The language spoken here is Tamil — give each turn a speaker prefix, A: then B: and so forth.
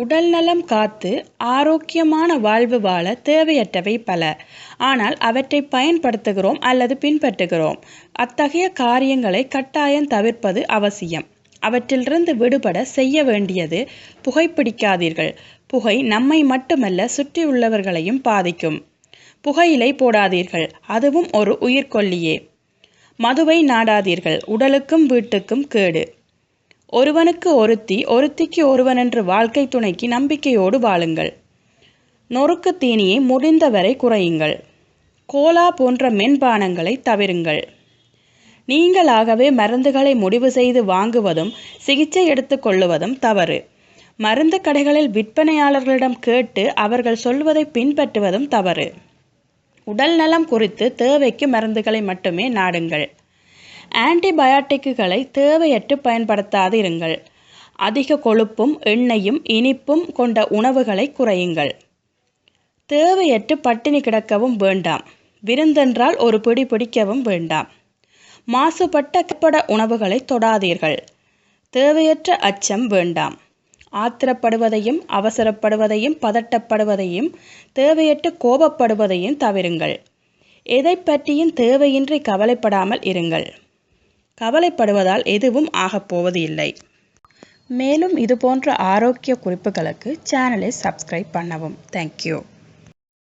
A: உடல் நலம் காத்து ஆரோக்கியமான வாழ்வு வாழ தேவையற்றவை பல. ஆனால் அவற்றை பயன்படுத்துகிறோம் அல்லது பின்பற்றுகிறோம். அத்தகைய காரியங்களை கட்டாயம் தவிர்ப்பது அவசியம். அவற்றிலிருந்து விடுபட செய்ய வேண்டியது புகைப்பிடிக்காதீர்கள். புகை நம்மை மட்டுமல்ல சுற்றியுள்ளவர்களையும் பாதிக்கும். புகையிலை போடாதீர்கள். அதுவும் ஒரு உயிர்கொல்லியே மதுவை நாடாதீர்கள். உடலுக்கும் வீட்டுக்கும் கேடு. ஒருவனுக்கு ஒருத்தி ஒருத்திக்கு ஒருவனென்று வாழ்க்கை துணைக்கு நம்பிக்கையோடு வாழுங்கள். நொறுக்கு தீனியை முடிந்தவரை குறையுங்கள். கோலா போன்ற மென்பானங்களை தவிருங்கள். நீங்களாகவே மருந்துகளை முடிவு செய்து வாங்குவதும் சிகிச்சை எடுத்துக்கொள்ளுவதும் தவறு. மருந்து கடைகளில் விற்பனையாளர்களிடம் கேட்டு அவர்கள் சொல்வதை பின்பற்றுவதும் தவறு. உடல் நலம் குறித்து தேவைக்கு மருந்துகளை மட்டுமே நாடுங்கள். ஆன்டிபயாட்டிக்குகளை தேவையற்று பயன்படுத்தாது இருங்கள். அதிக கொழுப்பும் எண்ணெயும் இனிப்பும் கொண்ட உணவுகளை குறையுங்கள். தேவையற்று பட்டினி கிடக்கவும் வேண்டாம். விருந்தென்றால் ஒரு பிடி பிடிக்கவும் வேண்டாம். மாசுபட்ட கப்பட உணவுகளை தொடாதீர்கள். தேவையற்ற அச்சம் வேண்டாம். ஆத்திரப்படுவதையும் அவசரப்படுவதையும் பதட்டப்படுவதையும் தேவையற்று கோபப்படுவதையும் தவிருங்கள். எதை பற்றியும் தேவையின்றி கவலைப்படாமல் இருங்கள். கவலைப்படுவதால் எதுவும் ஆகப்போவது இல்லை. மேலும் இது போன்ற ஆரோக்கிய குறிப்புகளுக்கு சேனலை சப்ஸ்கிரைப் பண்ணவும். தேங்க்யூ